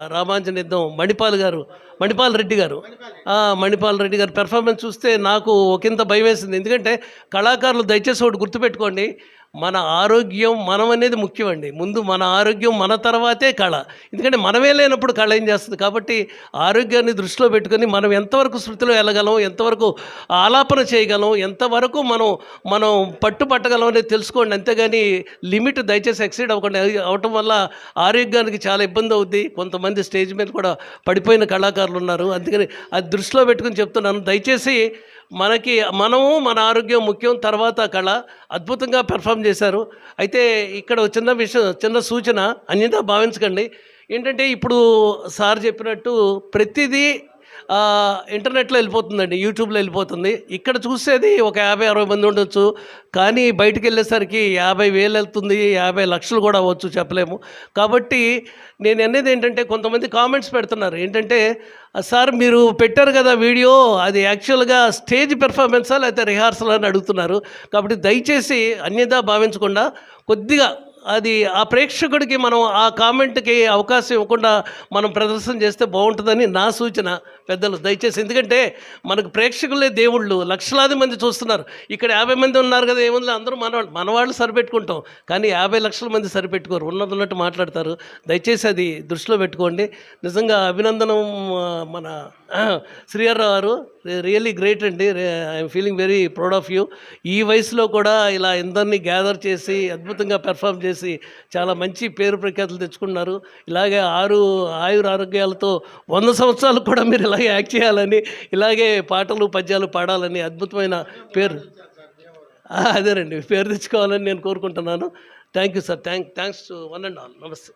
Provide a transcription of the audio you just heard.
రామాంజనేద్దాం మణిపాల్ గారు మణిపాల్ రెడ్డి గారు. మణిపాల్ రెడ్డి గారు పెర్ఫార్మెన్స్ చూస్తే నాకు ఒకంత భయం వేసింది ఎందుకంటే కళాకారులు దయచేసి ఒకటి గుర్తుపెట్టుకోండి. మన ఆరోగ్యం మనం అనేది ముఖ్యం అండి ముందు మన ఆరోగ్యం మన తర్వాతే కళ. ఎందుకంటే మనమే లేనప్పుడు కళ ఏం చేస్తుంది? కాబట్టి ఆరోగ్యాన్ని దృష్టిలో పెట్టుకొని మనం ఎంతవరకు శృతిలో వెళ్ళగలం ఎంతవరకు ఆలాపన చేయగలం ఎంతవరకు మనం మనం పట్టుపట్టగలం అనేది తెలుసుకోండి. అంతేగాని లిమిట్ దయచేసి ఎక్సైడ్ అవ్వకుండా. అవటం వల్ల ఆరోగ్యానికి చాలా ఇబ్బంది అవుద్ది. కొంతమంది స్టేజ్ మీద కూడా పడిపోయిన కళాకారులు ఉన్నారు. అందుకని అది దృష్టిలో పెట్టుకుని చెప్తున్నాను. దయచేసి మనకి మనము మన ఆరోగ్యం ముఖ్యం తర్వాత కళ అద్భుతంగా పెర్ఫామ్ చేశారు. అయితే ఇక్కడ చిన్న విషయం చిన్న సూచన అన్యదా భావించకండి. ఏంటంటే ఇప్పుడు సార్ చెప్పినట్టు ప్రతిదీ ఇంటర్నెట్లో వెళ్ళిపోతుందండి యూట్యూబ్లో వెళ్ళిపోతుంది. ఇక్కడ చూసేది ఒక యాభై అరవై మంది ఉండొచ్చు. కానీ బయటికి వెళ్ళేసరికి యాభై వేలు వెళ్తుంది యాభై లక్షలు కూడా అవ్వచ్చు చెప్పలేము. కాబట్టి నేను అనేది ఏంటంటే కొంతమంది కామెంట్స్ పెడుతున్నారు. ఏంటంటే సార్ మీరు పెట్టారు కదా వీడియో అది యాక్చువల్గా స్టేజ్ పెర్ఫార్మెన్సా లేకపోతే రిహార్సల్? అని అడుగుతున్నారు. కాబట్టి దయచేసి అన్యదా భావించకుండా కొద్దిగా అది ఆ ప్రేక్షకుడికి మనం ఆ కామెంట్కి అవకాశం ఇవ్వకుండా మనం ప్రదర్శన చేస్తే బాగుంటుందని నా సూచన పెద్దలు. దయచేసి ఎందుకంటే మనకు ప్రేక్షకులే దేవుళ్ళు. లక్షలాది మంది చూస్తున్నారు. ఇక్కడ యాభై మంది ఉన్నారు కదా ఏముంది అందరూ మనవాళ్ళు. మనవాళ్ళు సరిపెట్టుకుంటాం. కానీ యాభై లక్షల మంది సరిపెట్టుకోరు. ఉన్నది ఉన్నట్టు మాట్లాడతారు. దయచేసి అది దృష్టిలో పెట్టుకోండి. నిజంగా అభినందనం మన శ్రీహర్రావు గారు రియల్లీ గ్రేట్ అండి. I am feeling very proud of you. ఈ వయసులో కూడా ఇలా ఇందరినీ గ్యాదర్ చేసి అద్భుతంగా పెర్ఫామ్ చేసి చాలా మంచి పేరు ప్రఖ్యాతులు తెచ్చుకున్నారు. ఇలాగే ఆరు ఆయుర ఆరోగ్యాలతో వంద సంవత్సరాలు కూడా మీరు ఇలాగే యాక్ట్ చేయాలని ఇలాగే పాటలు పద్యాలు పాడాలని అద్భుతమైన పేరు. అదేనండి. పేరు తెచ్చుకోవాలని నేను కోరుకుంటున్నాను. Thank you sir. Thank thanks to one and all. నమస్తే.